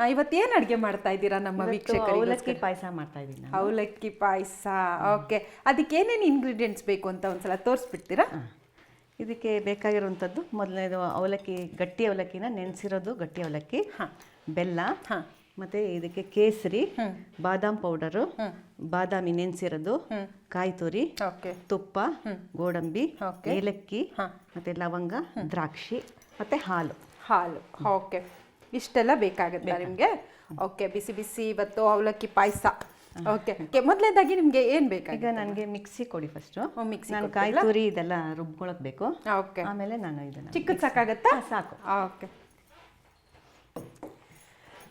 ಆ, ಅಡುಗೆ ಅಡ್ಗೆ ಮಾಡ್ತಾ ಇದ್ದೀರಾ ನಮ್ಮ ವೀಕ್ಷಕರಿಗೆ? ಅವಲಕ್ಕಿ ಪಾಯಸ ಮಾಡ್ತಾ ಇದ್ದೀನಿ ನಾನು. ಅವಲಕ್ಕಿ ಪಾಯಸ ಓಕೆ. ಅದಕ್ಕೆ ಏನೇನು ಇಂಗ್ರೀಡಿಯೆಂಟ್ಸ್ ಬೇಕು ಅಂತ ಒಂದ್ಸಲ ತೋರಿಸ್ಬಿಡ್ತೀರಾ? ಹಾ. ಇದಕ್ಕೆ ಬೇಕಾಗಿರುವಂಥದ್ದು ಮೊದಲನೇದು ಅವಲಕ್ಕಿ ಗಟ್ಟಿ ಅವಲಕ್ಕಿನ ನೆನೆಸಿರೋದು ಗಟ್ಟಿ ಅವಲಕ್ಕಿ ಬೆಲ್ಲ ಮತ್ತು ಇದಕ್ಕೆ ಕೇಸರಿ ಬಾದಾಮ್ ಪೌಡರು ಬಾದಾಮಿ ನೆನೆಸಿರೋದು ಕಾಯಿ ತುರಿ ಓಕೆ. ತುಪ್ಪ ಗೋಡಂಬಿ ಏಲಕ್ಕಿ ಮತ್ತು ಲವಂಗ ದ್ರಾಕ್ಷಿ ಮತ್ತು ಹಾಲು. ಹಾಲು. ಓಕೆ. ಇಷ್ಟೆಲ್ಲ ಬೇಕಾಗುತ್ತೆ ನಿಮಗೆ? ಓಕೆ ಬಿಸಿ ಬಿಸಿ ಇವತ್ತು ಅವಲಕ್ಕಿ ಪಾಯಸ. ಓಕೆ ಮೊದಲನೇದಾಗಿ ನಿಮಗೆ ಏನು ಬೇಕು ಈಗ ನನಗೆ ಮಿಕ್ಸಿ ಕೊಡಿ ಫಸ್ಟು ಮಿಕ್ಸಿ ನಾನು ಕಾಯಿ ತುರಿ ಇದೆಲ್ಲ ರುಬ್ಕೊಳಕ್ ಬೇಕು. ಓಕೆ ಆಮೇಲೆ ನಾನು ಇದನ್ನು ಚಿಕ್ಕದು ಸಾಕಾಗತ್ತಾ? ಸಾಕು. ಓಕೆ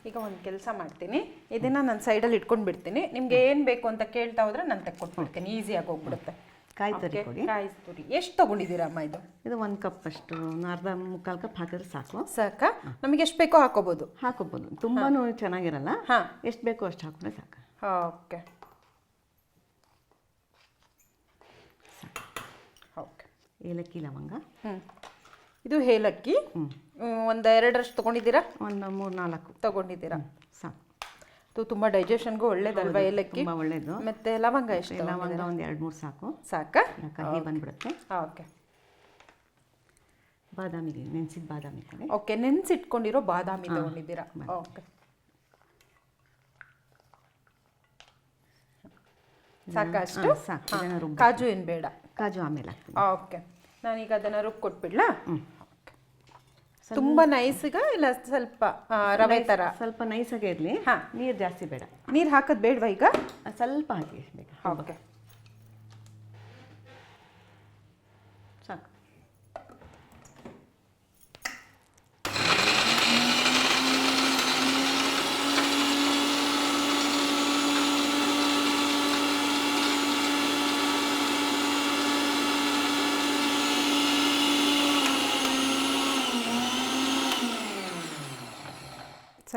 ಈಗ ಒಂದು ಕೆಲಸ ಮಾಡ್ತೀನಿ. ಇದನ್ನ ನಾನು ಸೈಡಲ್ಲಿ ಇಟ್ಕೊಂಡು ಬಿಡ್ತೀನಿ ನಿಮ್ಗೆ ಏನು ಬೇಕು ಅಂತ ಕೇಳ್ತಾ ಹೋದ್ರೆ ನಾನು ತೆಕ್ಕೊಟ್ಬಿಡ್ತೀನಿ. ಈಸಿಯಾಗಿ ಹೋಗ್ಬಿಡುತ್ತೆ. ಕಾಯಿ ತುರಿ ಕೊಡಿ. ಕಾಯಿ ತುರಿ ಎಷ್ಟು ತಗೊಂಡಿದ್ದೀರಮ್ಮ ಇದು? ಇದು ಒಂದು ಕಪ್ ಅಷ್ಟು ಒಂದು ಅರ್ಧ ಮುಕ್ಕಾಲು ಕಪ್ ಹಾಕಿದ್ರೆ ಸಾಕು. ಸಾಕ? ನಮಗೆ ಎಷ್ಟು ಬೇಕೋ ಹಾಕೋಬೋದು. ಹಾಕೋಬೋದು. ತುಂಬಾನು ಚೆನ್ನಾಗಿರಲ್ಲ. ಹಾಂ. ಎಷ್ಟು ಬೇಕೋ ಅಷ್ಟು ಹಾಕೊಂಡ್ರೆ ಸಾಕು. ಓಕೆ. ಓಕೆ. ಏಲಕ್ಕಿ ಲವಂಗ. ಹ್ಞೂ ಇದು ಏಲಕ್ಕಿ. ಒಂದು ಎರಡರಷ್ಟು ತೊಗೊಂಡಿದ್ದೀರಾ? ಒಂದು ಮೂರು ನಾಲ್ಕು ತೊಗೊಂಡಿದ್ದೀರಾ ಸಾಕು. ತುಂಬ ಡೈಜೆಷನ್ಗೂ ಒಳ್ಳೇದಲ್ವಾ ಏಲಕ್ಕಿ? ತುಂಬ ಒಳ್ಳೇದು. ಮತ್ತೆ ಲವಂಗ ಎಷ್ಟು ಲವಂಗ ಒಂದು ಎರಡು ಮೂರು ಸಾಕು. ಸಾಕಾ? ಕಹಿ ಬಂದ್ಬಿಡುತ್ತೆ. ಓಕೆ ಬಾದಾಮಿ ನೆನೆಸಿದ ಬಾದಾಮಿ ಓಕೆ ನೆನ್ಸಿಟ್ಕೊಂಡಿರೋ ಬಾದಾಮಿ ತಗೊಂಡಿದ್ದೀರಾ? ಓಕೆ ಸಾಕಷ್ಟು ಸಾಕು ಕಾಜು ಏನು ಬೇಡ? ಕಾಜು ಆಮೇಲೆ ಓಕೆ ನಾನೀಗ ಅದನ್ನು ರುಬ್ಬಿ ಕೊಟ್ಬಿಡ್ಲಾ ತುಂಬ ನೈಸ್ಗ ಇಲ್ಲ ಸ್ವಲ್ಪ ರವೆ ತರ? ಸ್ವಲ್ಪ ನೈಸಾಗೆ ಇರಲಿ. ಹಾ. ನೀರು ಜಾಸ್ತಿ ಬೇಡ. ನೀರು ಹಾಕೋದು ಬೇಡವಾ ಈಗ? ಸ್ವಲ್ಪ ಹಾಕಿ ಓಕೆ. ಸಾಕು.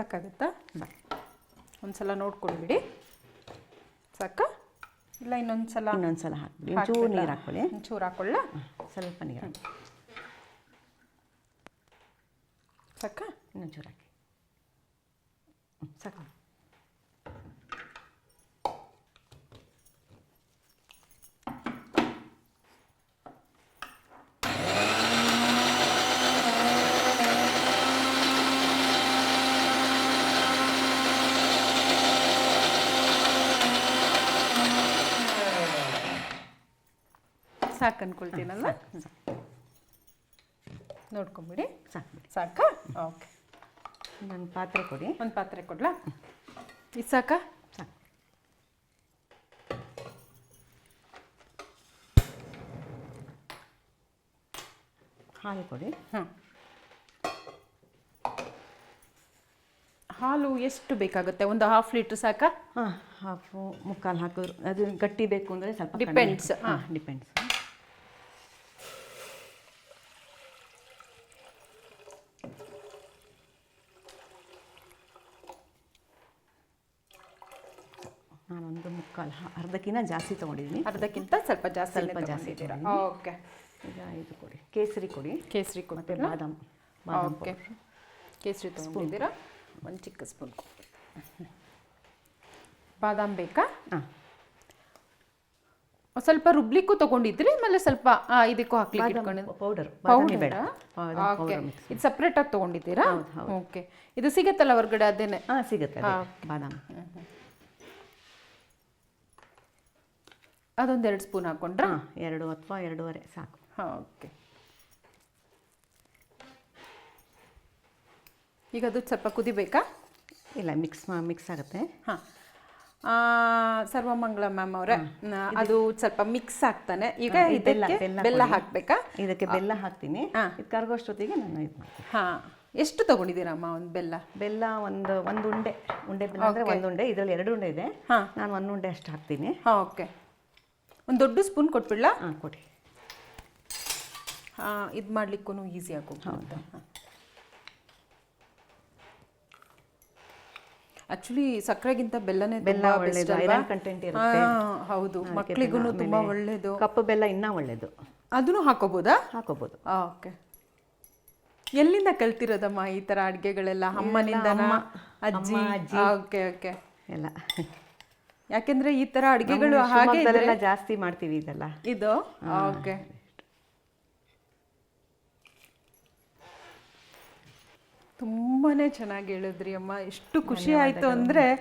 ಸಾಕಾಗುತ್ತಾ? ಒಂದ್ಸಲ ನೋಡ್ಕೊಂಡ್ಬಿಡಿ ಸಾಕಾ? ಇಲ್ಲ ಇನ್ನೊಂದ್ಸಲ ಇನ್ನೊಂದ್ಸಲ ಹಾಕ್ಬಿಡಿ. ಒಂಚೂರು ನೀರು ಹಾಕ್ಕೊಳ್ಳಿ ಒಂಚೂರು ಹಾಕೊಳ್ಳ ಸ್ವಲ್ಪ ನೀರು ಹಾಕಿ ಸಾಕಾ? ಇನ್ನೊಂಚೂರು ಹಾಕಿ. ಸಾಕು. ಸಾಕು ಅನ್ಕೊಳ್ತೀನಲ್ಲ ನೋಡ್ಕೊಂಬಿಡಿ. ಸಾಕು. ಸಾಕಾ? ಓಕೆ. ನನ್ನ ಪಾತ್ರೆ ಕೊಡಿ. ಒಂದು ಪಾತ್ರೆ ಕೊಡ್ಲಾ? ಇದು ಸಾಕಾ? ಸಾಕು. ಹಾಲು ಕೊಡಿ. ಹಾಂ ಹಾಲು ಎಷ್ಟು ಬೇಕಾಗುತ್ತೆ? ಒಂದು ಹಾಫ್ ಲೀಟ್ರ್ ಸಾಕಾ? ಹಾಂ ಹಾಫು ಮುಕ್ಕಾಲು ಹಾಕಿದ್ರು. ಅದು ಗಟ್ಟಿ ಬೇಕು ಅಂದರೆ ಸ್ವಲ್ಪ ಡಿಪೆಂಡ್ಸ್ ಹಾಂ ಡಿಪೆಂಡ್ಸ್ ನಾನೊಂದು ಮುಕ್ಕಾಲು ಹಾ- ಅರ್ಧಕ್ಕಿಂತ ಜಾಸ್ತಿ ತಗೊಂಡಿದ್ದೀನಿ ಅರ್ಧಕ್ಕಿಂತ ಸ್ವಲ್ಪ ಜಾಸ್ತಿ ಸ್ವಲ್ಪ ಜಾಸ್ತಿ ಓಕೆ. ಈಗ ಇದು ಕೊಡಿ. ಕೇಸರಿ ಕೊಡಿ. ಕೇಸರಿ ಮತ್ತು ಬಾದಾಮ್ ಬಾದಾಮ್ ಓಕೆ. ಕೇಸರಿ ತೊಗೊಂಡಿದ್ದೀರಾ? ಒಂದು ಚಿಕ್ಕ ಸ್ಪೂನ್. ಬಾದಾಮ್ ಬೇಕಾ? ಹಾಂ. ಸ್ವಲ್ಪ ರುಬ್ಲಿಕ್ಕೂ ತಗೊಂಡಿದ್ರಿ ಆಮೇಲೆ ಸ್ವಲ್ಪ ಇದಕ್ಕೂ ಹಾಕ್ಲಿಕ್ಕೆ ಇಟ್ಕೊಂಡಿದ್ದು ಪೌಡರ್. ಪೌಡರ್? ಬೇಡ. ಓಕೆ. ಇದು ಸಪ್ರೇಟಾಗಿ ತೊಗೊಂಡಿದ್ದೀರಾ? ಓಕೆ. ಇದು ಸಿಗತ್ತಲ್ಲ ಹೊರಗಡೆ ಅದೇನೆ? ಹಾಂ ಸಿಗುತ್ತೆ ಬಾದಾಮ್. ಅದೊಂದು ಎರಡು ಸ್ಪೂನ್ ಹಾಕೊಂಡ್ರಾ? ಹಾಂ ಎರಡು ಅಥವಾ ಎರಡೂವರೆ ಸಾಕು. ಹಾಂ ಓಕೆ. ಈಗ ಅದು ಸ್ವಲ್ಪ ಕುದಿಬೇಕಾ? ಇಲ್ಲ ಮಿಕ್ಸ್ ಮಾ ಮಿಕ್ಸ್ ಆಗುತ್ತೆ. ಹಾಂ. ಸರ್ವಮಂಗಳ ಮ್ಯಾಮ್ ಅವರೇ ಅದು ಸ್ವಲ್ಪ ಮಿಕ್ಸ್ ಆಗ್ತಾನೆ. ಈಗ ಇದೆಲ್ಲ ಬೆಲ್ಲ- ಹಾಕ್ಬೇಕಾ? ಇದಕ್ಕೆ ಬೆಲ್ಲ ಹಾಕ್ತೀನಿ. ಹಾ. ಇದು ಕರಗೋಷ್ಟೊತ್ತಿಗೆ ನಾನು ಇದು ಮಾಡ್ತೀನಿ. ಹಾಂ. ಎಷ್ಟು ತಗೊಂಡಿದ್ದೀರಮ್ಮ ಒಂದು ಬೆಲ್ಲ? ಬೆಲ್ಲ ಒಂದು ಒಂದು ಉಂಡೆ. ಉಂಡೆ ಬೆಲ್ಲ ಅಂದರೆ ಒಂದು ಉಂಡೆ ಇದರಲ್ಲಿ ಎರಡು ಉಂಡೆ ಇದೆ. ಹಾ. ನಾನು ಒಂದು ಉಂಡೆ ಅಷ್ಟು ಹಾಕ್ತೀನಿ. ಹಾಂ ಓಕೆ. ಒಂದು ದೊಡ್ಡ ಸ್ಪೂನ್ ಕೊಟ್ಬಿಡ್ಲಾ? ಹಾಂ ಕೊಡಿ. ಇದು ಮಾಡ್ಲಿಕ್ಕೂ ಈಸಿ ಆಗೋಗುತ್ತೆ ಆಕ್ಚುಲಿ ಸಕ್ಕರೆಗಿಂತ ಬೆಲ್ಲನೇ ಬೆಲ್ಲ ಒಳ್ಳೇದು, ಕಂಟೆಂಟ್ ಅಲ್ವಾ? ಇರುತ್ತೆ. ಹೌದು. ಮಕ್ಕಳಿಗೂ ತುಂಬಾ ಒಳ್ಳೇದು. ಕಪ್ಪು ಬೆಲ್ಲ ಇನ್ನೂ ಒಳ್ಳೇದು. ಅದನ್ನು ಹಾಕೋಬೋದಾ? ಹಾಕೋಬೋದು. ಓಕೆ. ಎಲ್ಲಿಂದ ಕಲ್ತಿರೋದಮ್ಮ ಈ ತರ ಅಡುಗೆಗಳೆಲ್ಲ? ಅಮ್ಮನಿಂದ ಅಜ್ಜಿ? ಅಮ್ಮ, ಅಜ್ಜಿ. Okay okay. ಎಲ್ಲ. ಯಾಕೆಂದ್ರೆ ಈ ತರ ಅಡಿಗೆಗಳು ಹಾಗೆ ಜಾಸ್ತಿ ಮಾಡ್ತೀವಿ ಇದೆಲ್ಲ. ಇದು? ಓಕೆ. ತುಂಬಾನೇ ಚೆನ್ನಾಗಿ ಹೇಳಿದ್ರಿ ಅಮ್ಮ. ಎಷ್ಟು ಖುಷಿ ಆಯ್ತು ಅಂದ್ರೆ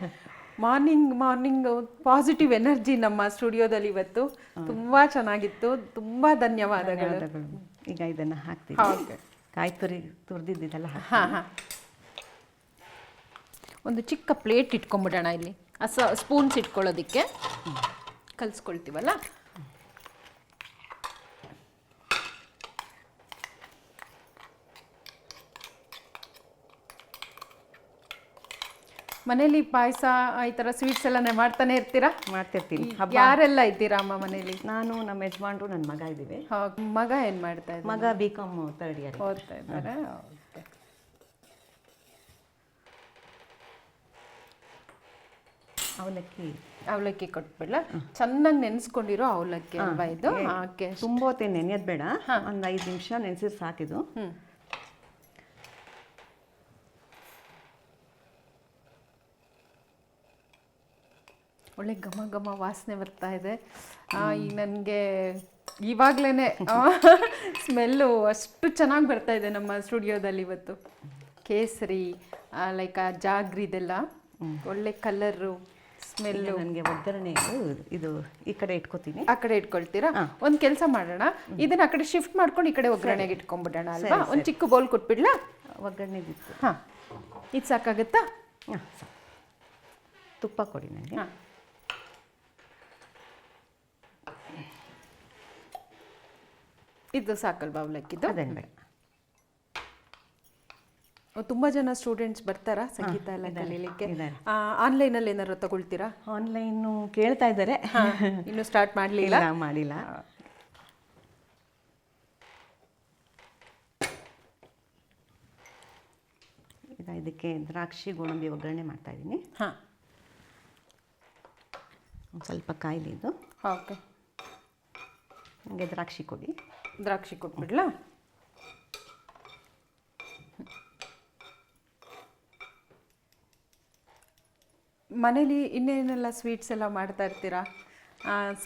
ಮಾರ್ನಿಂಗ್ ಮಾರ್ನಿಂಗ್ ಪಾಸಿಟಿವ್ ಎನರ್ಜಿ ನಮ್ಮ ಸ್ಟುಡಿಯೋದಲ್ಲಿ ಇವತ್ತು. ತುಂಬಾ ಚೆನ್ನಾಗಿತ್ತು. ತುಂಬಾ ಧನ್ಯವಾದಗಳು. ಈಗ ಇದನ್ನ ಹಾಕ್ತೀವಿ. ಕಾಯಿ ತುರಿ ತುರಿದಿದ್ದೆಲ್ಲ ಹಾ ಹಾ. ಒಂದು ಚಿಕ್ಕ ಪ್ಲೇಟ್ ಇಟ್ಕೊಂಡ್ಬಿಡೋಣ ಇಲ್ಲಿ. ಸ ಸ್ಪೂನ್ಸ್ ಇಟ್ಕೊಳ್ಳೋದಕ್ಕೆ ಕಲಿಸ್ಕೊಳ್ತೀವಲ್ಲ? ಮನೇಲಿ ಪಾಯಸ ಈ ಥರ ಸ್ವೀಟ್ಸ್ ಎಲ್ಲ ಮಾಡ್ತಾನೆ ಇರ್ತೀರಾ? ಮಾಡ್ತಿರ್ತೀನಿ. ಹಬ್ಬ ಯಾರೆಲ್ಲ ಇದ್ದೀರಾ ಅಮ್ಮ ಮನೇಲಿ? ನಾನು ನಮ್ಮ ಯಜಮಾನ್ರು ನನ್ನ ಮಗ ಇದ್ದೀವಿ. ಮಗ ಏನು ಮಾಡ್ತಾ ಇದ್ದಾರೆ ಮಗ ಬಿ ಕಾಮ್ ತರ್ಡ್ ಇಯರ್ ಓದ್ತಾ ಇದ್ದಾರೆ ಓಕೆ ಅವಲಕ್ಕಿ. ಅವಲಕ್ಕಿ ಕೊಟ್ಬಿಡ್ಲ? ಚೆನ್ನಾಗಿ ನೆನೆಸ್ಕೊಂಡಿರೋ ಅವಲಕ್ಕಿ ಅಲ್ವಾ ಇದು? ಹಾಕಿ ತುಂಬ ಹೊತ್ತೇ ನೆನೆಯೋದು ಬೇಡ. ಒಂದು ಐದು ನಿಮಿಷ ನೆನೆಸಿದ್ರೆ ಸಾಕಿದು ಒಳ್ಳೆ ಘಮ ಘಮ ವಾಸನೆ ಬರ್ತಾ ಇದೆ. ಆ, ಈಗ ನನಗೆ ಇವಾಗ್ಲೇ ಸ್ಮೆಲ್ಲು ಅಷ್ಟು ಚೆನ್ನಾಗಿ ಬರ್ತಾ ಇದೆ ನಮ್ಮ ಸ್ಟುಡಿಯೋದಲ್ಲಿ ಇವತ್ತು. ಕೇಸರಿ ಲೈಕ್ ಆ ಜಾಗ್ರಿದೆಲ್ಲ. ಒಳ್ಳೆ ಕಲರು. ಸ್ಮೆಲ್ಲು. ನನಗೆ ಒಗ್ಗರಣೆ ಇದು ಈ ಕಡೆ ಇಟ್ಕೋತೀನಿ. ಆ ಕಡೆ ಇಟ್ಕೊಳ್ತೀರಾ? ಒಂದು ಕೆಲಸ ಮಾಡೋಣ. ಇದನ್ನ ಆ ಕಡೆ ಶಿಫ್ಟ್ ಮಾಡ್ಕೊಂಡು ಈ ಕಡೆ ಒಗ್ಗರಣೆಗೆ ಇಟ್ಕೊಂಡ್ಬಿಡೋಣ ಅಲ್ವಾ? ಒಂದು ಚಿಕ್ಕ ಬೌಲ್ ಕೊಟ್ಬಿಡ್ಲಾ? ಒಗ್ಗರಣೆ ಬಿತ್ತು ಹಾ. ಇದು ಸಾಕಾಗುತ್ತಾ? ಹಾಂ ತುಪ್ಪ ಕೊಡಿ ನನಗೆ. ಹಾಂ. ಇದು ಸಾಕಲ್ವಾ ಅವಲಕ್ಕಿದ್ದು ಅದೇನು ಬೇಡ ತುಂಬಾ ಜನ ಸ್ಟೂಡೆಂಟ್ಸ್ ಬರ್ತಾರಾ ಸಂಗೀತ ಎಲ್ಲ ಕಲೀಲಿಕ್ಕೆ? ಇದ್ದಾರೆ. ಆನ್ಲೈನ್ ಅಲ್ಲಿ ಏನಾರು ತಗೊಳ್ತೀರಾ? ಆನ್ಲೈನು ಕೇಳ್ತಾ ಇದ್ದಾರೆ. ಇನ್ನು ಸ್ಟಾರ್ಟ್ ಮಾಡ್ಲಿಲ್ಲ? ಇಲ್ಲ ಮಾಡಿಲ್ಲ. ಈಗ ಇದಕ್ಕೆ ದ್ರಾಕ್ಷಿ ಗೋಡಂಬಿ ಒಗ್ಗರಣೆ ಮಾಡ್ತಾ ಇದ್ದೀನಿ. ಹಾಂ. ಸ್ವಲ್ಪ ಕಾಯಿಲೆ ಇದು. ಓಕೆ. ನನಗೆ ದ್ರಾಕ್ಷಿ ಕೊಡಿ. ದ್ರಾಕ್ಷಿ ಕೊಟ್ಬಿಡ್ಲಾ? ಮನೇಲಿ ಇನ್ನೇನೆಲ್ಲ ಸ್ವೀಟ್ಸ್ ಎಲ್ಲ ಮಾಡ್ತಾ ಇರ್ತೀರಾ?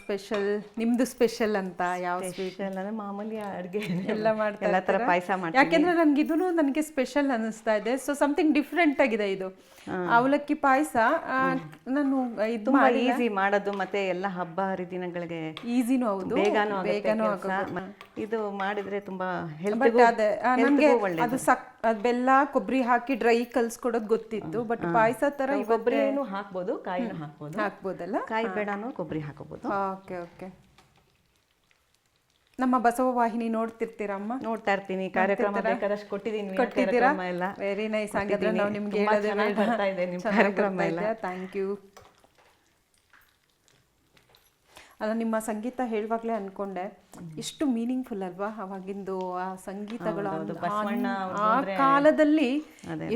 ಸ್ಪೆಷಲ್ ನಿಮ್ದು ಸ್ಪೆಷಲ್ ಅಂತ ಯಾವ ಸ್ಪೆಷಲ್ ಅಂದರೆ ಮಾಮೂಲಿ ಅಡುಗೆ ಎಲ್ಲ ಮಾಡ್ತಾರೆ ಎಲ್ಲ ಥರ? ಪಾಯಸ ಮಾಡ್ತಾರೆ ಯಾಕೆಂದ್ರೆ ನನ್ಗೆ ಇದೂ ನನಗೆ ಸ್ಪೆಷಲ್ ಅನಿಸ್ತಾ ಇದೆ. ಸೊ ಸಮಥಿಂಗ್ ಡಿಫ್ರೆಂಟ್ ಆಗಿದೆ ಇದು. ಅವಲಕ್ಕಿ ಪಾಯಸ ನಾನು ಇದು ತುಂಬಾ ಈಸಿ ಮಾಡೋದು ಮತ್ತೆ ಎಲ್ಲ ಹಬ್ಬ ಹರಿದಿನಗಳಿಗೆ ಈಸಿನೂ ಹೌದು. ಬೇಗನೂ ಬೇಗನೂ ಇದು ಮಾಡಿದ್ರೆ ತುಂಬಾ ಬಟ್ ಹೆಲ್ತ್ಗೂ ಅದೇ ಸಕ್ ಬೆಲ್ಲ ಕೊಬ್ಬರಿ ಹಾಕಿ ಡ್ರೈ ಕಲ್ಸ್ಕೊಡೋದು ಗೊತ್ತಿತ್ತು. ಬಟ್ ಪಾಯಸ ತರ ಕೊಬ್ಬರಿ ಕೊಬ್ಬರಿನೂ ಹಾಕ್ಬೋದು ಕಾಯಿನೂ ಹಾಕ್ಬೋದು. ಹಾಕ್ಬೋದಲ್ಲ? ಕಾಯಿ ಬೇಡನೂ ಕೊಬ್ಬರಿ ಓಕೆ ಓಕೆ. ನಮ್ಮ ಬಸವ ವಾಹಿನಿ ನೋಡ್ತಿರ್ತೀರಮ್ಮ ನೋಡ್ತಾ ಇರ್ತೀನಿ ಕಾರ್ಯಕ್ರಮ ಬೇಕಾದಷ್ಟು ಕೊಟ್ಟಿದ್ದೀನಿ ಕೊಟ್ಟಿದ್ದೀರಾ? ಎಲ್ಲ. ವೆರಿ ನೈಸ್ ಹಾಗಾದ್ರೆ. ನಾವು ನಿಮ್ಗೆ ಕಾರ್ಯಕ್ರಮ ಎಲ್ಲ. ಥ್ಯಾಂಕ್ ಯು ಅಲ್ಲ ನಿಮ್ಮ ಸಂಗೀತ ಹೇಳುವಾಗ್ಲೇ ಅನ್ಕೊಂಡೆ ಎಷ್ಟು ಮೀನಿಂಗ್ಫುಲ್ ಅಲ್ವಾ ಅವಾಗಿಂದು ಆ ಸಂಗೀತಗಳು ಆ- ಕಾಲದಲ್ಲಿ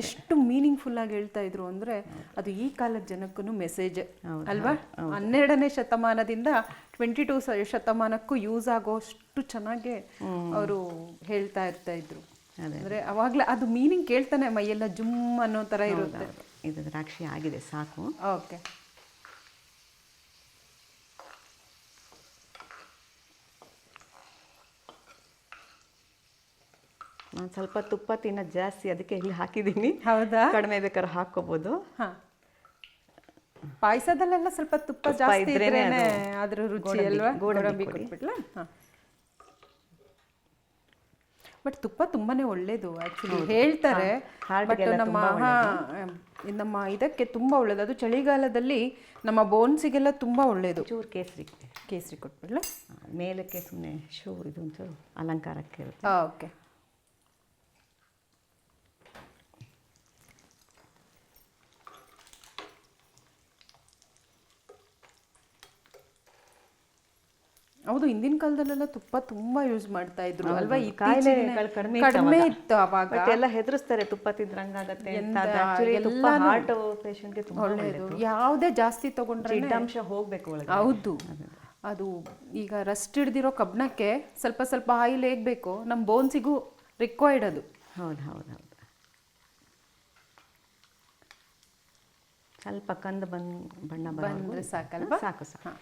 ಎಷ್ಟು ಮೀನಿಂಗ್ಫುಲ್ ಆಗಿ ಹೇಳ್ತಾ ಇದ್ರು ಅಂದ್ರೆ ಅದು ಈ ಕಾಲದ ಜನಕ್ಕೂ ಮೆಸೇಜ್ ಅಲ್ವಾ? ಹನ್ನೆರಡನೇ ಶತಮಾನದಿಂದ ಟ್ವೆಂಟಿ ಟೂ ಶತಮಾನಕ್ಕೂ ಯೂಸ್ ಆಗೋಷ್ಟು ಚೆನ್ನಾಗೆ ಅವರು ಹೇಳ್ತಾ ಇರ್ತಾ ಇದ್ರು. ಅಂದ್ರೆ ಅವಾಗ್ಲೇ ಅದು ಮೀನಿಂಗ್ ಕೇಳ್ತಾನೆ ಮೈಯೆಲ್ಲ ಜುಮ್ ಅನ್ನೋ ತರ ಇರುತ್ತೆ. ಇದು ದ್ರಾಕ್ಷಿ ಆಗಿದೆ ಸಾಕು. ಓಕೆ. ಸ್ವಲ್ಪ ತುಪ್ಪ ತಿನ್ನ ಜಾಸ್ತಿ ಅದಕ್ಕೆ ಇಲ್ಲಿ ಹಾಕಿದ್ದೀನಿ ಹೌದಾ? ಕಡಿಮೆ ಬೇಕಾದ್ರೆ ಹಾಕ್ಕೋಬೋದು ಹಾ. ಪಾಯಸದಲ್ಲೆಲ್ಲ ಸ್ವಲ್ಪ ತುಪ್ಪ ಜಾಸ್ತಿ ಇದ್ರೇನೆ ಅದ್ರ ರುಚಿ ಅಲ್ವಾ? ಗೋಡಂಬಿ. ಕೊಟ್ಬಿಡ್ಲಾ ಹಾ. ಬಟ್ ತುಪ್ಪ ತುಂಬಾನೇ ಒಳ್ಳೇದು ಆಕ್ಚುಲಿ ಹೇಳ್ತಾರೆ. ಬಟ್ ನಮ್ಮ ನಮ್ಮ ಇದಕ್ಕೆ ತುಂಬಾ ಒಳ್ಳೇದು. ಅದು ಚಳಿಗಾಲದಲ್ಲಿ ನಮ್ಮ ಬೋನ್ಸಿಗೆಲ್ಲ ತುಂಬಾ ಒಳ್ಳೇದು. ಚೂರು ಕೇಸರಿ. ಕೇಸರಿ ಕೊಟ್ಬಿಡ್ಲಾ? ಮೇಲಕ್ಕೆ ಸುಮ್ಮನೆ ಶೂ ಇದು ಒಂಚೂರು ಅಲಂಕಾರಕ್ಕೆ ಓಕೆ. ಹೌದು ಹಿಂದಿನ ಕಾಲದಲ್ಲೆಲ್ಲ ತುಪ್ಪ ತುಂಬಾ ಯೂಸ್ ಮಾಡ್ತಾ ಇದ್ರು ಅಲ್ವಾ? ಈ ಕಾಯಿಲೆ ಕಡಿಮೆ ಇತ್ತು ಅವಾಗ. ಎಲ್ಲ ಹೆದರಿಸ್ತಾರೆ ತುಪ್ಪ ತಿಂದ್ರಂಗಾಗತ್ತೆ ತುಪ್ಪ ಹಾರ್ಟ್ ಪೇಷಂಟ್ಗೆ ತುಂಬಾ ಒಳ್ಳೆಯದು ಯಾವುದೇ ಜಾಸ್ತಿ ತಗೊಂಡ್ರೆ ಅಂಶ ಹೋಗ್ಬೇಕು ಹೌದು. ಅದು. ಈಗ ರಸ್ಟ್ ಹಿಡ್ದಿರೋ ಕಬ್ಣಕ್ಕೆ ಸ್ವಲ್ಪ ಸ್ವಲ್ಪ ಆಯಿಲ್ ಹೇಗ್ ಬೇಕು ನಮ್ಮ ಬೋನ್ಸಿಗೂ ರಿಕ್ವೈರ್ಡ್ ಅದು. ಹೌದು ಹೌದು ಹೌದು. ಸ್ವಲ್ಪ ಕಂದು ಬಂದ್ ಬಣ್ಣ ಬಂದ್ರೆ ಸಾಕಲ್ವಾ? ಸಾಕು ಸಾಕು.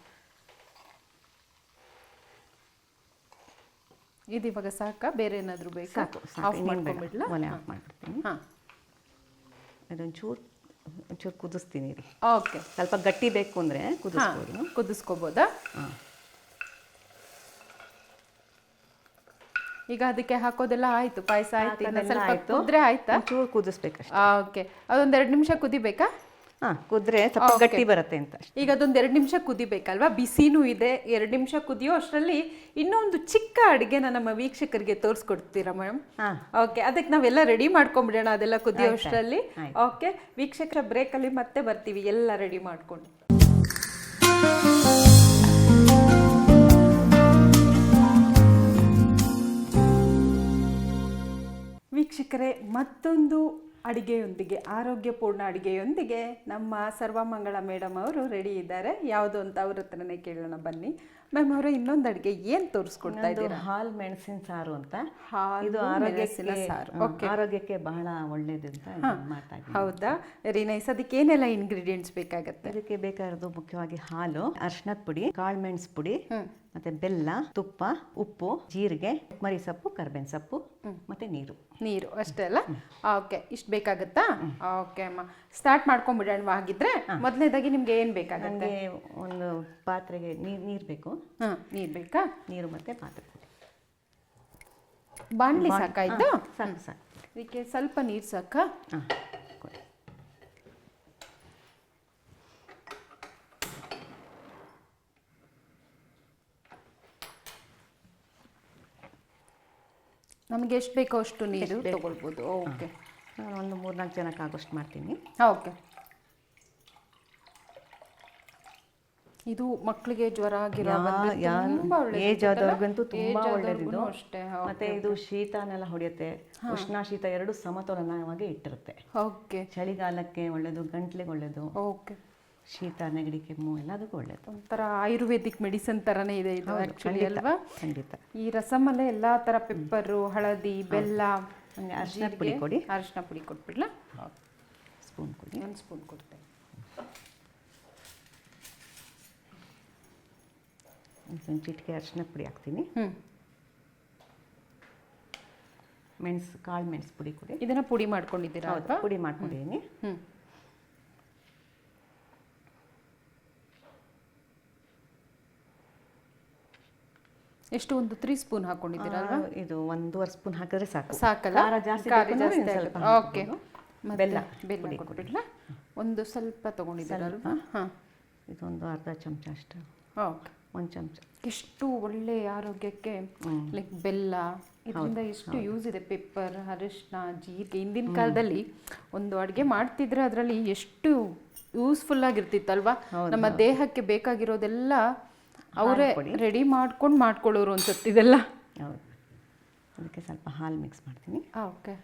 ಇದು ಇವಾಗ ಸಾಕಾ? ಬೇರೆ ಏನಾದರೂ ಬೇಕಾ? ಸಾಕು ಸಾಕು. ಆಫ್ ಇನ್ನೇನು ಬೇಡ. ಮಾಡ್ಕೊಂಡ್ಬಿಡ್ಲಾ? ಒಲೆ ಆಫ್ ಮಾಡಿಬಿಡ್ತೀನಿ. ಹಾಂ. ಅದೊಂಚೂರು ಒಂಚೂರು ಕುದಿಸ್ತೀನಿ ರೀ ಓಕೆ. ಸ್ವಲ್ಪ ಗಟ್ಟಿ ಬೇಕು ಅಂದರೆ ಕುದಿಸ್ಬೋದು. ಕುದಿಸ್ಕೋಬೋದಾ? ಹಾಂ. ಈಗ ಅದಕ್ಕೆ ಹಾಕೋದೆಲ್ಲ ಆಯ್ತು ಪಾಯಸ ಆಯ್ತು ಇನ್ನು ಸ್ವಲ್ಪ ಕುದ್ರೆ ಆಯ್ತಾ? ಒಂಚೂರು ಕುದಿಸ್ಬೇಕಷ್ಟೆ. ಓಕೆ. ಅದೊಂದು ಎರಡು ನಿಮಿಷ ಕುದಿಬೇಕಾ? ಹಾಂ ಕುದ್ರೆ ಸ್ವಲ್ಪ Okay. ಗಟ್ಟಿ ಬರುತ್ತೆ ಅಂತ. ಈಗ ಅದೊಂದು ಎರಡು ನಿಮಿಷ ಕುದಿಬೇಕಲ್ವಾ? ಬಿಸಿನೂ ಇದೆ ಎರಡು ನಿಮಿಷ ಕುದಿಯೋ ಅಷ್ಟರಲ್ಲಿ ಇನ್ನೊಂದು ಚಿಕ್ಕ ಅಡುಗೆನ ನಮ್ಮ ವೀಕ್ಷಕರಿಗೆ ತೋರಿಸ್ಕೊಡ್ತೀರಾ ಮೇಡಮ್ ಹಾಂ. ಓಕೆ ಅದಕ್ಕೆ ನಾವೆಲ್ಲ ರೆಡಿ ಮಾಡ್ಕೊಂಬಿಡೋಣ ಅದೆಲ್ಲ ಕುದಿಯೋ ಅಷ್ಟರಲ್ಲಿ. ಓಕೆ ವೀಕ್ಷಕರ ಬ್ರೇಕಲ್ಲಿ ಮತ್ತೆ ಬರ್ತೀವಿ ಎಲ್ಲ ರೆಡಿ ಮಾಡ್ಕೊಂಡು. ವೀಕ್ಷಕರೇ ಮತ್ತೊಂದು ಅಡಿಗೆಯೊಂದಿಗೆ ಆರೋಗ್ಯಪೂರ್ಣ ಅಡಿಗೆಯೊಂದಿಗೆ ನಮ್ಮ ಸರ್ವಮಂಗಳ ಮೇಡಮ್ ಅವರು ರೆಡಿ ಇದ್ದಾರೆ. ಯಾವುದು ಅಂತ ಅವ್ರ ಹತ್ರನೇ ಕೇಳೋಣ ಬನ್ನಿ. ಮ್ಯಾಮ್ ಅವರು ಇನ್ನೊಂದು ಅಡಿಗೆ ಏನು ತೋರಿಸ್ಕೊಡ್ತಾ ಇದ್ದೀರಾ? ಹಾಲ್ ಮೆಣಸಿನ ಸಾರು ಅಂತ. ಇದು ಆರೋಗ್ಯಕ್ಕೆ ಸಾರು. ಆರೋಗ್ಯಕ್ಕೆ ಬಹಳ ಒಳ್ಳೇದು ಅಂತ ಮಾತಾಡಿ ಹೌದಾ? ವೆರಿ ನೈಸ್ ಅದಕ್ಕೆ ಏನೆಲ್ಲ ಇಂಗ್ರೀಡಿಯೆಂಟ್ಸ್ ಬೇಕಾಗುತ್ತೆ? ಅದಕ್ಕೆ ಬೇಕಾಗಿರೋದು ಮುಖ್ಯವಾಗಿ ಹಾಲು ಅರ್ಶಿನದ ಪುಡಿ ಕಾಳು ಮೆಣಸು ಪುಡಿ ಮತ್ತೆ ಬೆಲ್ಲ ತುಪ್ಪ ಉಪ್ಪು ಜೀರಿಗೆ ಮರಿ ಸೊಪ್ಪು ಕರ್ಬೇವಿನ ಸೊಪ್ಪು ಮತ್ತೆ ನೀರು. ನೀರು ಅಷ್ಟೇ ಅಲ್ಲ? ಓಕೆ ಇಷ್ಟು ಬೇಕಾಗುತ್ತಾ? ಓಕೆ ಅಮ್ಮ. ಸ್ಟಾರ್ಟ್ ಮಾಡ್ಕೊಂಡ್ಬಿಡೋಣ ಹಾಗಿದ್ರೆ ಮೊದಲನೇದಾಗಿ ನಿಮ್ಗೆ ಏನು ಬೇಕಾಗುತ್ತೆ? ನನಗೆ ಒಂದು ಪಾತ್ರೆಗೆ ನೀರು ನೀರು ಬೇಕು. ಹಾಂ ನೀರು ಬೇಕಾ? ನೀರು ಮತ್ತೆ ಪಾತ್ರೆ. ಬಾಣಲಿ ಸಾಕಾಯ್ತು ಸಾಕು ಸಾಕು. ಇದಕ್ಕೆ ಸ್ವಲ್ಪ ನೀರು ಸಾಕಾ? ಹಾಂ. ನಮಗೆ ಎಷ್ಟು ಬೇಕೋ ಅಷ್ಟು ನೀರು ತಗೊಳ್ಬೋದು. ಓಕೆ. ನಾನು ಒಂದು ಮೂರ್ನಾಲ್ಕು ಜನಕ್ಕೆ ಆಗೋಷ್ಟು ಮಾಡ್ತೀನಿ. ಓಕೆ. ಇದು ಮಕ್ಕಳಿಗೆ ಜ್ವರ ಗಿರ ಏಜ್ ಆದವ್ರಿಗಂತೂ ತುಂಬಾ ಒಳ್ಳೇದಿದು. ಅಷ್ಟೇ. ಮತ್ತೆ ಇದು ಶೀತನೆಲ್ಲ ಹೊಡೆಯುತ್ತೆ. ಉಷ್ಣ ಶೀತ ಎರಡು ಸಮತೋಲನವಾಗಿ ಇಟ್ಟಿರುತ್ತೆ. ಓಕೆ. ಚಳಿಗಾಲಕ್ಕೆ ಒಳ್ಳೇದು ಗಂಟ್ಲಿಗೆ ಒಳ್ಳೇದು. ಓಕೆ. ಶೀತ ನೆಗಡಿ ಕೆಮ್ಮು ಎಲ್ಲದಕ್ಕೂ ಒಳ್ಳೆಯದು ಒಂಥರ ಆಯುರ್ವೇದಿಕ್ ಮೆಡಿಸಿನ್ ಥರನೇ ಇದೆ ಇದು ಆ್ಯಕ್ಚುಲಿ ಖಂಡಿತ ಅಲ್ವಾ? ಖಂಡಿತ. ಈ ರಸಮಲ್ಲೇ ಎಲ್ಲ ಥರ ಪೆಪ್ಪರು ಹಳದಿ ಬೆಲ್ಲ ಅರಿಶಿನ ಪುಡಿ ಕೊಡಿ. ಅರಿಶಿನ ಪುಡಿ ಕೊಟ್ಬಿಡ್ಲ? ಸ್ಪೂನ್ ಕೊಡಿ. ಒಂದು ಸ್ಪೂನ್ ಕೊಡ್ತೇನೆ. ಒಂದು ಚಿಟಿಕೆ ಅರಿಶಿನ ಪುಡಿ ಹಾಕ್ತೀನಿ. ಹ್ಞೂ ಮೆಣಸು ಕಾಳು ಮೆಣಸು ಪುಡಿ ಕೊಡಿ. ಇದನ್ನು ಪುಡಿ ಮಾಡ್ಕೊಂಡಿದ್ದೀರಾ ಪುಡಿ ಮಾಡ್ಕೊಂಡಿದ್ದೀನಿ. ಹ್ಮ್. ಎಷ್ಟು ಒಂದು ತ್ರೀ ಸ್ಪೂನ್ ಹಾಕೊಂಡಿದ್ದೀರಾ ಅಲ್ವಾ ಇದು ಒಂದೂವರೆ ಸ್ಪೂನ್ ಹಾಕಿದ್ರೆ ಸಾಕು. ಸಾಕಲ್ಲ? ಖಾರ ಜಾಸ್ತಿ ಖಾರ ಬೇಕು ಜಾಸ್ತಿ ಸ್ವಲ್ಪ ಓಕೆ. ಬೆಲ್ಲ ಬೆಲ್ಲ ಕೊಟ್ಬಿಡ್ಲಾ ಒಂದು ಸ್ವಲ್ಪ ತಗೊಂಡಿದ್ದೀರಲ್ವಾ? ಹಾಂ. ಇದೊಂದು ಅರ್ಧ ಚಮಚ ಅಷ್ಟು. ಓಕೆ. ಒಂದು ಚಮಚ. ಎಷ್ಟು ಒಳ್ಳೆ ಆರೋಗ್ಯಕ್ಕೆ ಲೈಕ್ ಬೆಲ್ಲ ಇದರಿಂದ ಎಷ್ಟು ಯೂಸ್ ಇದೆ? ಪೆಪ್ಪರ್ ಅರಿಶಿನ ಜೀರಿಗೆ ಹಿಂದಿನ ಕಾಲದಲ್ಲಿ ಒಂದು ಅಡುಗೆ ಮಾಡ್ತಿದ್ರೆ ಅದರಲ್ಲಿ ಎಷ್ಟು ಯೂಸ್ಫುಲ್ ಆಗಿರ್ತಿತ್ತಲ್ವಾ? ನಮ್ಮ ದೇಹಕ್ಕೆ ಬೇಕಾಗಿರೋದೆಲ್ಲ ಅವರೇ ರೆಡಿ ಮಾಡ್ಕೊಂಡು ಮಾಡ್ಕೊಳ್ಳೋರು ಅನ್ಸುತ್ತೆ. ಇದೆಲ್ಲ? ಹೌದು. ಅದಕ್ಕೆ ಸ್ವಲ್ಪ ಹಾಲು ಮಿಕ್ಸ್ ಮಾಡ್ತೀನಿ. ಓಕೆ.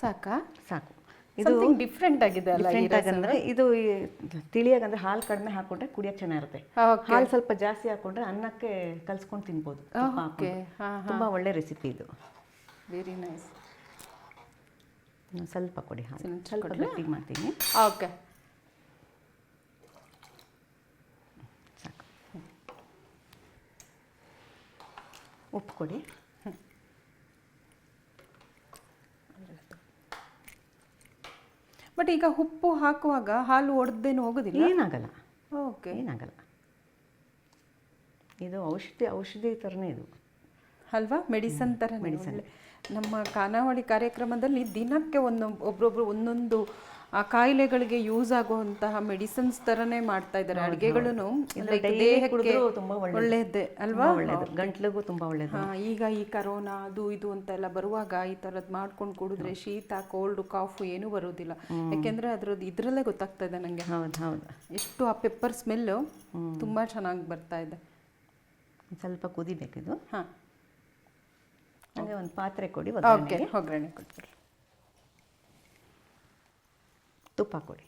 ಸಾಕಾ? ಸಾಕು. ಇದು ಡಿಫ್ರೆಂಟ್ ಆಗಿದೆ ಅಲ್ಲ ಇದು ತಿಳಿಯಾಗಂದ್ರೆ ಹಾಲು ಕಡಿಮೆ ಹಾಕೊಂಡ್ರೆ ಕುಡಿಯೋಕೆ ಚೆನ್ನಾಗಿರುತ್ತೆ. ಹಾಲು ಸ್ವಲ್ಪ ಜಾಸ್ತಿ ಹಾಕೊಂಡ್ರೆ ಅನ್ನಕ್ಕೆ ಕಲ್ಸ್ಕೊಂಡು ತಿನ್ಬೋದು. ತುಂಬ ಒಳ್ಳೆ ರೆಸಿಪಿ ಇದು. ವೆರಿ ನೈಸ್ ಸ್ವಲ್ಪ ಕೊಡಿ ಹಾಲು. ಸ್ವಲ್ಪ ಮಾಡ್ತೀನಿ. ಓಕೆ. ಉಪ್ಪು ಕೊಡಿ ಬಟ್ ಈಗ ಉಪ್ಪು ಹಾಕುವಾಗ ಹಾಲು ಒಡೆದೇನು ಹೋಗೋದಿಲ್ಲ? ಏನಾಗಲ್ಲ. ಓಕೆ ಏನಾಗಲ್ಲ. ಇದು ಔಷಧಿ ಔಷಧಿ ಥರನೇ ಇದು. ಅಲ್ವಾ? ಮೆಡಿಸನ್ ಥರ ಮೆಡಿಸನ್ ನಮ್ಮ ಖಾನಾವಳಿ ಕಾರ್ಯಕ್ರಮದಲ್ಲಿ ದಿನಕ್ಕೆ ಒಂದು ಒಬ್ರೊಬ್ರು ಒಂದೊಂದು ಆ ಕಾಯಿಲೆಗಳಿಗೆ ಯೂಸ್ ಆಗುವಂತಹ ಮೆಡಿಸಿನ್ಸ್ ತರನೇ ಮಾಡ್ತಾ ಇದ್ದಾರೆ. ಅಡುಗೆಗಳನ್ನು ಒಳ್ಳೆಯದೇ ಅಲ್ವಾ? ಗಂಟ್ಲಿಗೂ ತುಂಬಾ ಒಳ್ಳೇದು. ಹಾ, ಈಗ ಈ ಕರೋನಾ ಅದು ಇದು ಅಂತ ಎಲ್ಲ ಬರುವಾಗ ಈ ತರದ್ ಮಾಡ್ಕೊಂಡು ಕುಡಿದ್ರೆ ಶೀತ ಕೋಲ್ಡ್ ಕಾಫು ಏನೂ ಬರೋದಿಲ್ಲ. ಯಾಕೆಂದ್ರೆ ಅದ್ರದ್ದು ಇದ್ರಲ್ಲೇ ಗೊತ್ತಾಗ್ತಾ ಇದೆ ನಂಗೆ. ಹೌದು ಹೌದು. ಎಷ್ಟು ಆ ಪೆಪ್ಪರ್ ಸ್ಮೆಲ್ ತುಂಬಾ ಚೆನ್ನಾಗಿ ಬರ್ತಾ ಇದೆ. ಸ್ವಲ್ಪ ಕುದಿಬೇಕಿದು. ಹಾ. ಹಾಗೆ ಒಂದು ಪಾತ್ರೆ ಕೊಡಿ. ಒಗ್ಗರಣೆ ಕೊಟ್ಬಿಡಿ ತುಪ್ಪ ಕೊಡಿ.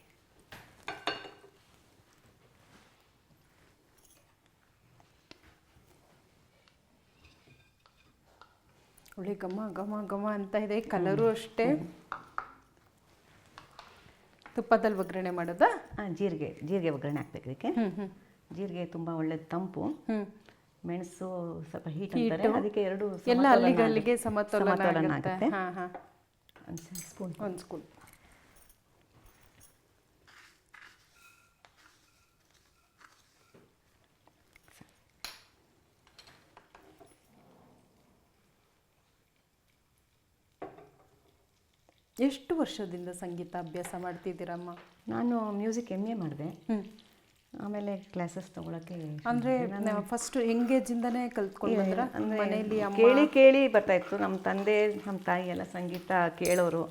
ಒಳ್ಳೆ ಘಮ ಘಮ ಘಮ ಅಂತ ಇದೆ ಕಲರು ಅಷ್ಟೇ. ತುಪ್ಪದಲ್ಲಿ ಒಗ್ಗರಣೆ ಮಾಡೋದಾ? ಆ, ಜೀರಿಗೆ ಜೀರಿಗೆ ಒಗ್ಗರಣೆ ಹಾಕ್ಬೇಕು ಇದಕ್ಕೆ. ಜೀರಿಗೆ ತುಂಬ ಒಳ್ಳೆ ತಂಪು. ಹ್ಮ್. ಮೆಣಸು ಸ್ವಲ್ಪ ಹೀಟ್ ಅಂತಾರೆ. ಅದಕ್ಕೆ ಎರಡು ಎಲ್ಲ ಅಲ್ಲಿಗೆ. ಅಲ್ಲಿಗೆ ಸಮತೋಲನ ಆಗುತ್ತೆ. ಹಾ ಹಾ. ಒಂದು ಸ್ಪೂನ್ ಒಂದು ಸ್ಪೂನ್. ಎಷ್ಟು ವರ್ಷದಿಂದ ಸಂಗೀತ ಅಭ್ಯಾಸ ಮಾಡ್ತಿದ್ದೀರಮ್ಮ? ನಾನು ಮ್ಯೂಸಿಕ್ ಎಂ ಎ ಮಾಡಿದೆ. ಆಮೇಲೆ ಕ್ಲಾಸಸ್ ತಗೊಳಕ್ಕೆ ಅಂದ್ರೆ ಫಸ್ಟ್ ಎಂಗೇಜ್ ಇಂದಾನೇ ಕಲ್ತ್ಕೊಂಡ್ ಬಂದ್ರ? ಅಂದ್ರೆ ಮನೆಯಲ್ಲಿ ಕೇಳಿ ಕೇಳಿ ಬರ್ತಾ ಇತ್ತು. ನಮ್ಮ ತಂದೆ ನಮ್ಮ ತಾಯಿ ಎಲ್ಲ ಸಂಗೀತ ಕೇಳೋರು.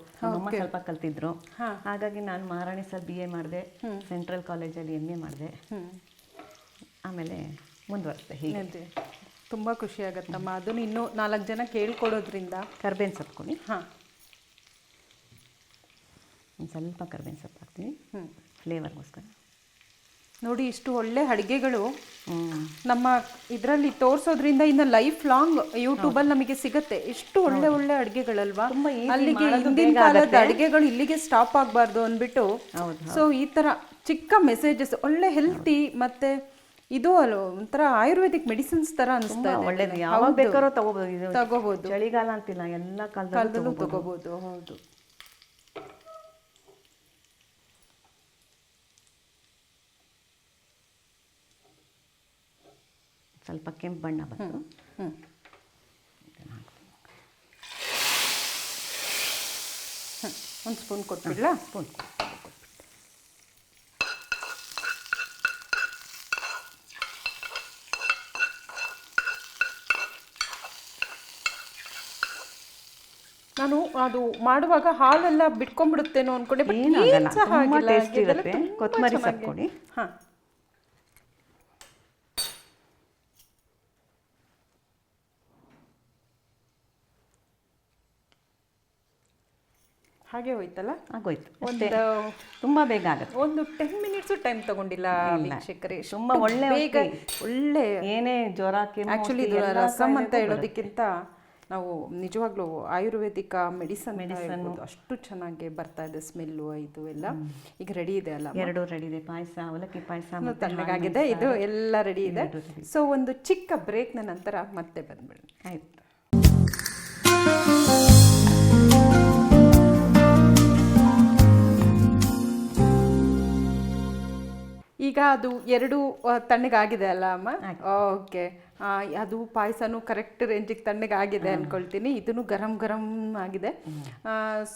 ಸ್ವಲ್ಪ ಕಲ್ತಿದ್ರು. ಹಾಗಾಗಿ ನಾನು ಮಹಾರಾಣಿ ಸರ್ ಬಿ ಎ ಮಾಡಿದೆ ಸೆಂಟ್ರಲ್ ಕಾಲೇಜಲ್ಲಿ ಎಂ ಎ ಮಾಡಿದೆ. ಆಮೇಲೆ ಮುಂದುವರಿಸಿದೆ ಹೀಗೆ. ತುಂಬಾ ಖುಷಿ ಆಗತ್ತಮ್ಮ. ಅದನ್ನು ಇನ್ನೂ ನಾಲ್ಕು ಜನ ಕೇಳ್ಕೊಡೋದ್ರಿಂದ. ಕರ್ಬೇನ್ ಸತ್ಕೊಳ್ಳಿ ಹಾ. ಒಂದು ಸ್ವಲ್ಪ ಕರ್ಬೇವಿನ ಸೊಪ್ಪು ಹಾಕ್ತೀನಿ ಹ್ಞೂ ಫ್ಲೇವರ್ಗೋಸ್ಕರ. ನೋಡಿ ಇಷ್ಟು ಒಳ್ಳೆ ಅಡುಗೆಗಳು ನಮ್ಮ ಇದರಲ್ಲಿ ತೋರಿಸೋದ್ರಿಂದ ಇನ್ನು ಲೈಫ್ ಲಾಂಗ್ ಯೂಟ್ಯೂಬಲ್ಲಿ ನಮಗೆ ಸಿಗುತ್ತೆ. ಇಷ್ಟು ಒಳ್ಳೆ ಒಳ್ಳೆ ಅಡುಗೆಗಳಲ್ವಾ? ಅಲ್ಲಿಗೆ ಹಿಂದಿನ ಕಾಲದ. ಅಡುಗೆಗಳು ಇಲ್ಲಿಗೆ ಸ್ಟಾಪ್ ಆಗಬಾರ್ದು ಅಂದ್ಬಿಟ್ಟು ಸೊ ಈ ಥರ ಚಿಕ್ಕ ಮೆಸೇಜಸ್ ಒಳ್ಳೆ ಹೆಲ್ತಿ ಮತ್ತೆ ಇದು ಅಲ್ಲ ಒಂಥರ ಆಯುರ್ವೇದಿಕ್ ಮೆಡಿಸಿನ್ಸ್ ತರ ಅನಿಸ್ತಾ ಒಳ್ಳೇದು. ಯಾವಾಗ ಬೇಕಾದ್ರೂ ತಗೋಬೋದು. ತಗೋಬಹುದು ಚಳಿಗಾಲ ಅಂತಿಲ್ಲ ಎಲ್ಲ ಕಾಲದಲ್ಲೂ ತಗೋಬಹುದು ಹೌದು. ಸ್ವಲ್ಪ ಕೆಂಪು ಬಣ್ಣ ಬಂತು ಒಂದು ಸ್ಪೂನ್ ಕೊಟ್ಬಿಡ್ಲಾ ಸ್ಪೂನ್ ನಾನು ಅದು ಮಾಡುವಾಗ ಹಾಲೆಲ್ಲ ಬಿಟ್ಕೊಂಡ್ಬಿಡುತ್ತೇನೋ ಅನ್ಕೊಂಡೆ ಬಟ್ ಏನಾಗಲ್ಲ. ತುಂಬಾ. ಇರುತ್ತೆ. ಕೊತ್ತಂಬರಿ ಸೊಪ್ಪು ಕೊಡಿ. ಹಾ ಹಾಗೆ ಹೋಯ್ತಲ್ಲ? ಆಗೋಯ್ತು. ಒಂದು ತುಂಬ ಬೇಗ ಆಗುತ್ತೆ. ಒಂದು ಟೆನ್ ಮಿನಿಟ್ಸು ಟೈಮ್ ತಗೊಂಡಿಲ್ಲ. ವೀಕ್ಷಕರೇ. ತುಂಬಾ ಒಳ್ಳೆ ಬೇಗ ಒಳ್ಳೆ ಏನೇ ಜ್ವರ ಆಕ್ಚುಲಿ ಇದು ರಸಮ್ ಅಂತ ಹೇಳೋದಕ್ಕಿಂತ ನಾವು ನಿಜವಾಗ್ಲೂ ಆಯುರ್ವೇದಿಕ ಮೆಡಿಸನ್ ಮೆಡಿಸನ್ ಅಷ್ಟು ಚೆನ್ನಾಗಿ ಬರ್ತಾ ಇದೆ ಸ್ಮೆಲ್ಲು ಇದು ಎಲ್ಲ. ಈಗ ರೆಡಿ ಇದೆ ಅಲ್ಲ? ಎರಡು ರೆಡಿ ಇದೆ. ಪಾಯಸ ಅವಲಕ್ಕಿ ಪಾಯಸ ತಣ್ಣಗಾಗಿದೆ. ಇದು ಎಲ್ಲ ರೆಡಿ ಇದೆ. ಸೊ ಒಂದು ಚಿಕ್ಕ ಬ್ರೇಕ್ನ ನಂತರ ಮತ್ತೆ ಬಂದ್ಬಿಡಿ ಆಯ್ತು. ಈಗ ಅದು ಎರಡು ತಣ್ಣಗಾಗಿದೆ ಅಲ್ಲ ಅಮ್ಮ? ಓಕೆ. ಅದು ಪಾಯಸನೂ ಕರೆಕ್ಟ್ ರೇಂಜಿಗೆ ತಣ್ಣಗಾಗಿದೆ ಅನ್ಕೊಳ್ತೀನಿ. ಇದನ್ನು ಗರಂ ಗರಂ ಆಗಿದೆ.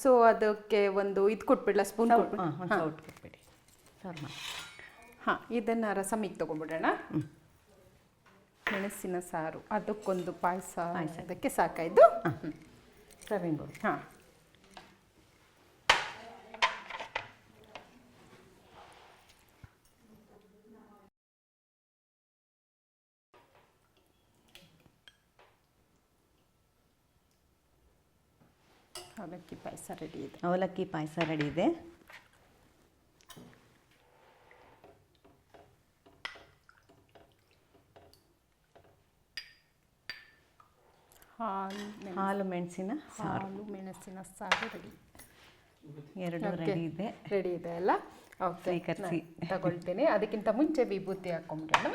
ಸೊ ಅದಕ್ಕೆ ಒಂದು ಇದು ಕೊಟ್ಬಿಡಲ ಸ್ಪೂನ್ ಕೊಟ್ಬಿಡ್ ಹಾಂ ಇದನ್ನು ರಸಮಿಗೆ ತೊಗೊಂಡ್ಬಿಡೋಣ. ಮೆಣಸಿನ ಸಾರು. ಅದಕ್ಕೊಂದು ಪಾಯಸ ಅದಕ್ಕೆ ಸಾಕಾಯಿತು. ಸರಿ ಹಾಂ. ಅವಲಕ್ಕಿ ಪಾಯಸ ರೆಡಿ ಇದೆ. ಅವಲಕ್ಕಿ ಪಾಯಸ ರೆಡಿ ಇದೆ. ಹಾಲು ಹಾಲು ಮೆಣಸಿನ ಹಾಲು ಮೆಣಸಿನ ಸಾರು ರೆಡಿ. ಎರಡು ರೆಡಿ ಇದೆ. ರೆಡಿ ಇದೆ ಅಲ್ಲ? ಓಕೆ. ತಗೊಳ್ತೀನಿ. ಅದಕ್ಕಿಂತ ಮುಂಚೆ ವಿಭೂತಿ ಹಾಕೊಂಡ್ಬಿಡೋಣ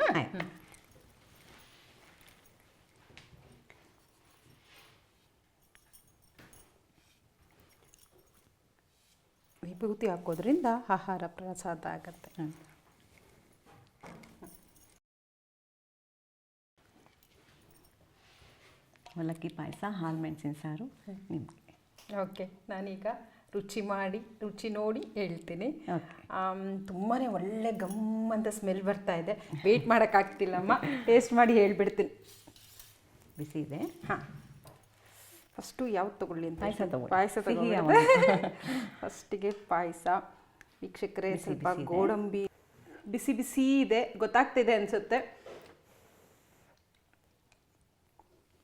ವಿಭೂತಿ ಹಾಕೋದ್ರಿಂದ ಆಹಾರ ಪ್ರಸಾದ ಆಗತ್ತೆ. ಮೊಲಕ್ಕಿ ಅವಲಕ್ಕಿ ಪಾಯಸ ಹಾಲು ಮೆಣಸಿನ ಸಾರು ನಿಮಗೆ. ಓಕೆ ನಾನೀಗ ರುಚಿ ಮಾಡಿ ರುಚಿ ನೋಡಿ ಹೇಳ್ತೀನಿ. ತುಂಬಾ ಒಳ್ಳೆ ಗಮ್ ಅಂತ ಸ್ಮೆಲ್ ಬರ್ತಾ ಇದೆ. ವೆಯ್ಟ್ ಮಾಡೋಕ್ಕಾಗ್ತಿಲ್ಲಮ್ಮ ಟೇಸ್ಟ್ ಮಾಡಿ ಹೇಳ್ಬಿಡ್ತೀನಿ. ಬಿಸಿ ಇದೆ. ಹಾಂ. ಫಸ್ಟು ಯಾವ್ದು ತಗೊಳ್ಳಿ ಅಂತ ಪಾಯಸ ತಗೊಳ್ಳಿ. ಪಾಯಸ ಸಿಹಿ ಫಸ್ಟಿಗೆ ಪಾಯಸ. ವೀಕ್ಷಕರೇ ಸ್ವಲ್ಪ ಗೋಡಂಬಿ ಬಿಸಿ ಬಿಸಿ ಇದೆ. ಗೊತ್ತಾಗ್ತಿದೆ ಅನಿಸುತ್ತೆ.